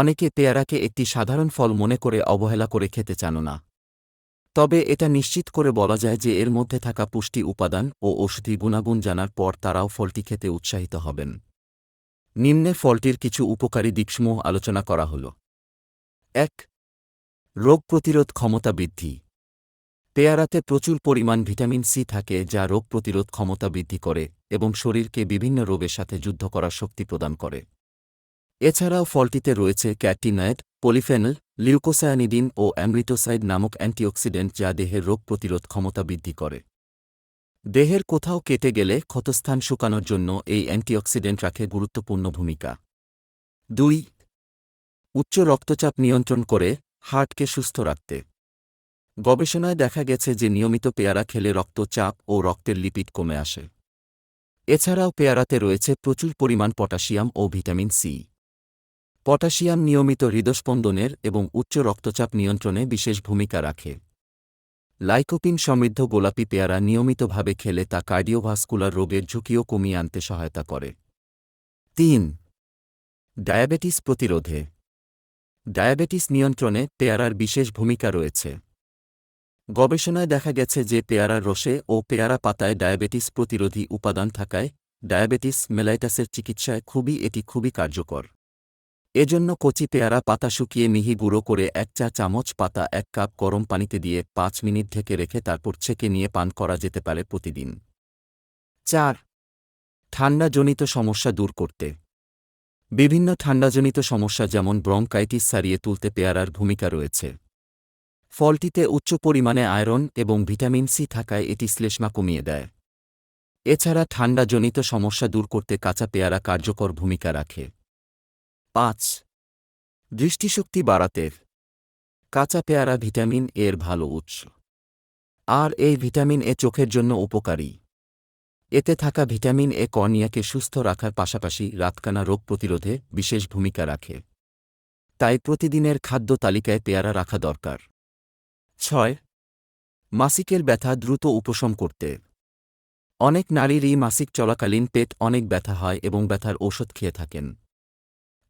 অনেকে পেয়ারাকে একটি সাধারণ ফল মনে করে অবহেলা করে খেতে চান না। তবে এটা নিশ্চিত করে বলা যায় যে এর মধ্যে থাকা পুষ্টি উপাদান ও ঔষধি গুণাগুণ জানার পর তারাও ফলটি খেতে উৎসাহিত হবেন। নিম্নে ফলটির কিছু উপকারী দিকসমূহ আলোচনা করা হল। এক, রোগ প্রতিরোধ ক্ষমতা বৃদ্ধি। পেয়ারাতে প্রচুর পরিমাণ ভিটামিন সি থাকে যা রোগ প্রতিরোধ ক্ষমতা বৃদ্ধি করে এবং শরীরকে বিভিন্ন রোগের সাথে যুদ্ধ করার শক্তি প্রদান করে। এছাড়াও ফলটিতে রয়েছে ক্যাটিনয়েড পলিফেনল, লিউকোসায়ানিডিন ও অ্যামরিটোসাইড নামক অ্যান্টিঅক্সিডেন্ট যা দেহের রোগ প্রতিরোধ ক্ষমতা বৃদ্ধি করে। দেহের কোথাও কেটে গেলে ক্ষতস্থান শুকানোর জন্য এই অ্যান্টিঅক্সিডেন্ট রাখে গুরুত্বপূর্ণ ভূমিকা। দুই, উচ্চ রক্তচাপ নিয়ন্ত্রণ করে হার্টকে সুস্থ রাখতে। গবেষণায় দেখা গেছে যে নিয়মিত পেয়ারা খেলে রক্তচাপ ও রক্তের লিপিড কমে আসে। এছাড়াও পেয়ারাতে রয়েছে প্রচুর পরিমাণ পটাশিয়াম ও ভিটামিন সি। পটাশিয়াম নিয়মিত হৃদস্পন্দনের এবং উচ্চ রক্তচাপ নিয়ন্ত্রণে বিশেষ ভূমিকা রাখে। লাইকোপিন সমৃদ্ধ গোলাপি পেয়ারা নিয়মিতভাবে খেলে তা কার্ডিওভাস্কুলার রোগের ঝুঁকিও কমিয়ে আনতে সহায়তা করে। তিন, ডায়াবেটিস প্রতিরোধে। ডায়াবেটিস নিয়ন্ত্রণে পেয়ারার বিশেষ ভূমিকা রয়েছে। গবেষণায় দেখা গেছে যে পেয়ারার রসে ও পেয়ারা পাতায় ডায়াবেটিস প্রতিরোধী উপাদান থাকায় ডায়াবেটিস মেলাইটাসের চিকিৎসায় খুবই এটি খুবই কার্যকর। এজন্য কচি পেয়ারা পাতা শুকিয়ে মিহি গুঁড়ো করে এক চা চামচ পাতা, এক কাপ গরম পানিতে দিয়ে পাঁচ মিনিট ঢেকে রেখে তারপর ছেঁকে নিয়ে পান করা যেতে পারে প্রতিদিন। চার, ঠান্ডাজনিত সমস্যা দূর করতে। বিভিন্ন ঠান্ডাজনিত সমস্যা যেমন ব্রঙ্কাইটিস সারিয়ে তুলতে পেয়ারার ভূমিকা রয়েছে। ফলটিতে উচ্চ পরিমাণে আয়রন এবং ভিটামিন সি থাকায় এটি শ্লেষ্মা কমিয়ে দেয়। এছাড়া ঠান্ডাজনিত সমস্যা দূর করতে কাঁচা পেয়ারা কার্যকর ভূমিকা রাখে। পাঁচ। দৃষ্টিশক্তি বাড়াতে। কাঁচা পেয়ারা ভিটামিন এর ভালো উৎস। আর এই ভিটামিন এ চোখের জন্য উপকারী। এতে থাকা ভিটামিন এ কর্নিয়াকে সুস্থ রাখার পাশাপাশি রাতকানা রোগ প্রতিরোধে বিশেষ ভূমিকা রাখে। তাই প্রতিদিনের খাদ্য তালিকায় পেয়ারা রাখা দরকার। ছয়। মাসিকের ব্যথা দ্রুত উপশম করতে। অনেক নারীরই মাসিক চলাকালীন পেট অনেক ব্যথা হয় এবং ব্যথার ওষুধ খেয়ে থাকেন।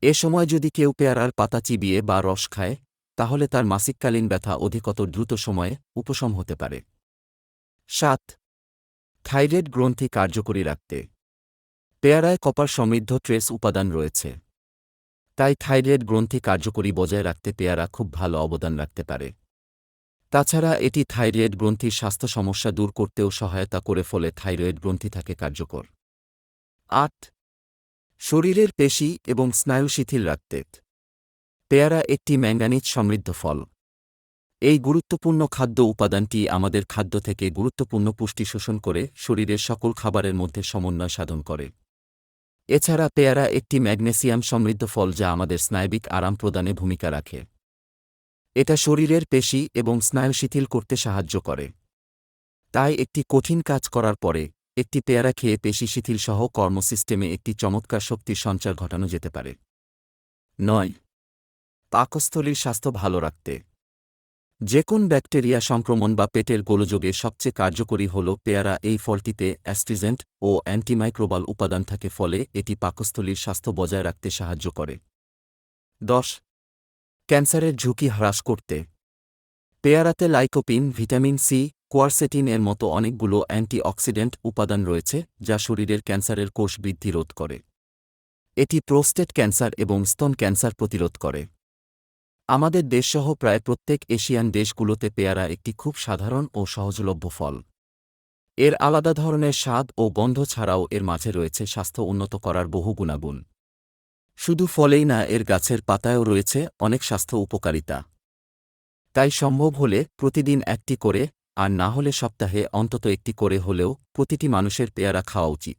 এ সময় যদি কেউ পেয়ারার পাতা চিবিয়ে বা রস খায়, তাহলে তার মাসিককালীন ব্যথা অধিকত দ্রুত সময়ে উপশম হতে পারে। সাত, থাইরয়েড গ্রন্থি কার্যকরী রাখতে। পেয়ারায় কপার সমৃদ্ধ ট্রেস উপাদান রয়েছে। তাই থাইরয়েড গ্রন্থি কার্যকরী বজায় রাখতে পেয়ারা খুব ভালো অবদান রাখতে পারে। তাছাড়া এটি থাইরয়েড গ্রন্থির স্বাস্থ্য সমস্যা দূর করতেও সহায়তা করে ফলে থাইরয়েড গ্রন্থি থাকে কার্যকর। আট শরীরের পেশি এবং স্নায়ু শিথিল রাখতে। পেয়ারা একটি ম্যাঙ্গানিজ সমৃদ্ধ ফল। এই গুরুত্বপূর্ণ খাদ্য উপাদানটি আমাদের খাদ্য থেকে গুরুত্বপূর্ণ পুষ্টি শোষণ করে শরীরের সকল খাবারের মধ্যে সমন্বয় সাধন করে। এছাড়া পেয়ারা একটি ম্যাগনেসিয়াম সমৃদ্ধ ফল যা আমাদের স্নায়বিক আরাম প্রদানে ভূমিকা রাখে। এটা শরীরের পেশি এবং স্নায়ু শিথিল করতে সাহায্য করে। তাই একটি কঠিন কাজ করার পরে একটি পেয়ারা খেয়ে পেশি শিথিল সহ কর্মসিস্টেমে একটি চমৎকার শক্তির সঞ্চার ঘটানো যেতে পারে। নয়। পাকস্থলীর স্বাস্থ্য ভালো রাখতে। যে কোন ব্যাকটেরিয়া সংক্রমণ বা পেটের গোলযোগে সবচেয়ে কার্যকরী হল পেয়ারা এই ফলটিতে অ্যাস্ট্রিজেন্ট ও অ্যান্টিমাইক্রোবাল উপাদান থাকে ফলে এটি পাকস্থলীর স্বাস্থ্য বজায় রাখতে সাহায্য করে। দশ। ক্যান্সারের ঝুঁকি হ্রাস করতে। পেয়ারাতে লাইকোপিন, ভিটামিন সি কোয়ারসেটিন এর মতো অনেকগুলো অ্যান্টিঅক্সিডেন্ট উপাদান রয়েছে, যা শরীরের ক্যান্সারের কোষ বৃদ্ধি রোধ করে। এটি প্রোস্টেট ক্যান্সার এবং স্তন ক্যান্সার প্রতিরোধ করে। আমাদের দেশসহ প্রায় প্রত্যেক এশিয়ান দেশগুলোতে পেয়ারা একটি খুব সাধারণ ও সহজলভ্য ফল। এর আলাদা ধরনের স্বাদ ও গন্ধ ছাড়াও এর মাঝে রয়েছে স্বাস্থ্য উন্নত করার বহু গুণাগুণ। শুধু ফলেই না, এর গাছের পাতায়ও রয়েছে অনেক স্বাস্থ্য উপকারিতা। তাই সম্ভব হলে প্রতিদিন একটি করে আর না হলে সপ্তাহে অন্তত একটি করে হলেও প্রতিটি মানুষের পেয়ারা খাওয়া উচিত।